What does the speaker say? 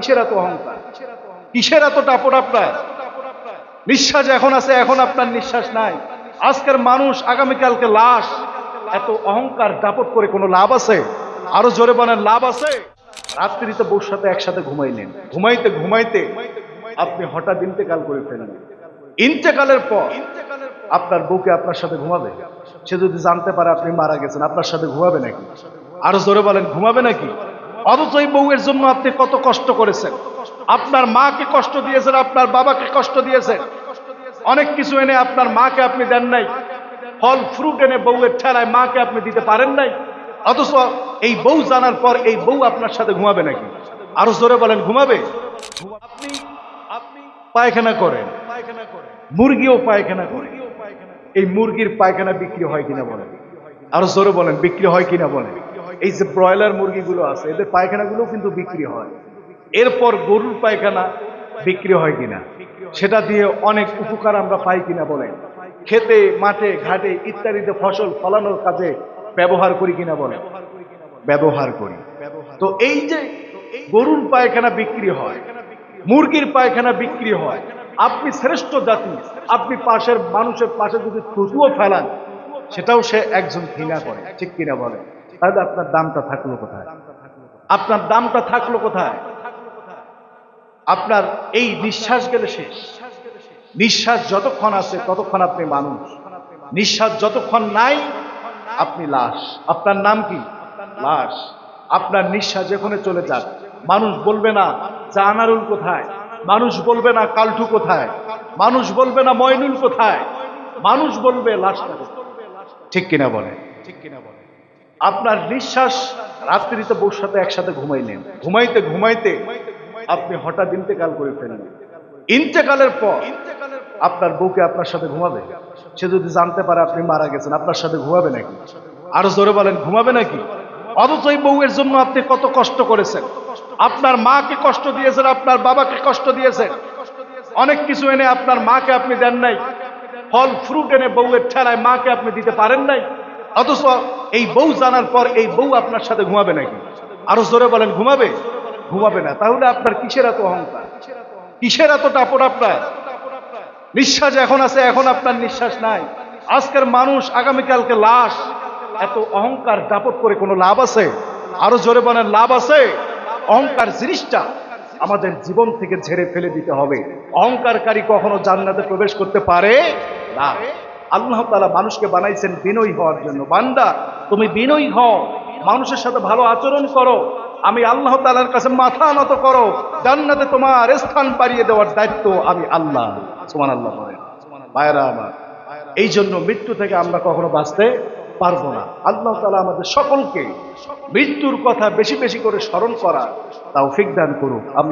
কিসের এত অহংকার? কিসের এত টাপট আপনার? নিঃশ্বাস এখন আছে, এখন আপনার নিঃশ্বাস নাই। আজকের মানুষ, আগামীকালকে লাশ। এত অহংকার দাপট করে কোনো লাভ আছে? আরও জোরে বলেন, লাভ আছে? রাত্রিতে বউর সাথে একসাথে ঘুমাইলেন। ঘুমাইতে ঘুমাইতে আপনি হঠাৎ ইন্তেকাল করে ফেললেন। ইন্তেকালের পর আপনার বউকে আপনার সাথে ঘুমাবে? সে যদি জানতে পারে আপনি মারা গেছেন, আপনার সাথে ঘুমাবে নাকি? আরও জোরে বলেন, ঘুমাবে নাকি? অথচ এই বউয়ের জন্য আপনি কত কষ্ট করেছেন? আপনার মাকে কষ্ট দিয়েছেন, আপনার বাবাকে কষ্ট দিয়েছেন। অনেক কিছু এনে আপনার মাকে আপনি দেন নাই। ফল ফ্রুট এনে বউয়ের ঠেলায় মাকে আপনি দিতে পারেন নাই। অথচ এই বউ জানার পর এই বউ আপনার সাথে ঘুমাবে নাকি? আরও জোরে বলেন, ঘুমাবে? পায়খানা করেন। মুরগিও পায়খানা করে। এই মুরগির পায়খানা বিক্রি হয় কিনা বলেন? আরও জোরে বলেন, বিক্রি হয় কিনা বলেন? এই যে ব্রয়লার মুরগিগুলো আছে, এদের পায়খানাগুলো কিন্তু বিক্রি হয়। এরপর গরুর পায়খানা বিক্রি হয় কিনা, সেটা দিয়ে অনেক উপকার আমরা পাই কিনা বলেন। খেতে, মাঠে, ঘাটে ইত্যাদিতে ফসল ফলানোর কাজে ব্যবহার করি কিনা বলেন। ব্যবহার করি। তো এই যে গরুর পায়খানা বিক্রি হয়, মুরগির পায়খানা বিক্রি হয়, আপনি শ্রেষ্ঠ জাতি, আপনি পাশের মানুষের পাশে যদি থুতুও ফেলান, সেটাও সে একজন ঘৃণা করে, ঠিক কিনা বলে তাহলে আপনার দামটা থাকল কোথায়? আপনার দামটা থাকল কোথায়? আপনার এই নিঃশ্বাস গেলে শেষ। নিঃশ্বাস যতক্ষণ আছে, ততক্ষণ আপনি মানুষ। নিঃশ্বাস যতক্ষণ নাই, আপনি লাশ। আপনার নাম কি? লাশ। আপনার নিঃশ্বাস যেখানে চলে যাক, মানুষ বলবে না জানারুল কোথায়? মানুষ বলবে না কালঠু কোথায়? মানুষ বলবে না ময়নুল কোথায়? মানুষ বলবে লাশটা ঠিক কিনা বলে ঠিক কিনা বলে আপনার নিঃশ্বাস রাত্রিতে বউর সাথে একসাথে ঘুমাইলেন ঘুমাইতে ঘুমাইতে। আপনি হঠাৎ ইন্তেকাল করে ফেললেন। ইন্তেকালের পর আপনার বউকে আপনার সাথে ঘুমাবে। সে যদি জানতে পারে আপনি মারা গেছেন আপনার সাথে ঘুমাবে নাকি? আরও জোরে বলেন ঘুমাবে নাকি? অথচ এই বউয়ের জন্য আপনি কত কষ্ট করেছেন। আপনার মাকে কষ্ট দিয়েছেন আপনার বাবাকে কষ্ট দিয়েছেন। অনেক কিছু এনে আপনার মাকে আপনি দেন নাই। ফল ফ্রুট এনে বউয়ের ঠেলায় মাকে আপনি দিতে পারেন নাই। অথচ এই বউ জানার পর এই বউ আপনার সাথে ঘুমাবে নাকি? আরও জোরে বলেন, ঘুমাবে? ঘুমাবে না। তাহলে আপনার কিসের এত অহংকার? কিসের এত টাপট আপনার? নিঃশ্বাস এখন আছে, এখন আপনার নিঃশ্বাস নাই। আজকের মানুষ, আগামীকালকে লাশ। এত অহংকার, দাপট করে কোনো লাভ আছে? আরও জোরে বলেন, লাভ আছে? অহংকার জিনিসটা আমাদের জীবন থেকে ঝেড়ে ফেলে দিতে হবে। অহংকারকারী কখনো জান্নাতে প্রবেশ করতে পারে না। আল্লাহ তালা মানুষকে বানাইছেন বিনয়ী হওয়ার জন্য। বান্দা, তুমি বিনয়ী হও, মানুষের সাথে ভালো আচরণ করো, আমি আল্লাহ তালার কাছে মাথা নত করো, জান্নাতে তোমার স্থান বাড়িয়ে দেওয়ার দায়িত্ব আমি আল্লাহ। সুমান আল্লাহ বলেন। ভাইরা আমার এই জন্য মৃত্যু থেকে আমরা কখনো বাঁচতে পারব না। আল্লাহ তালা আমাদের সকলকে মৃত্যুর কথা বেশি বেশি করে স্মরণ করা তাও দান করুক। আমি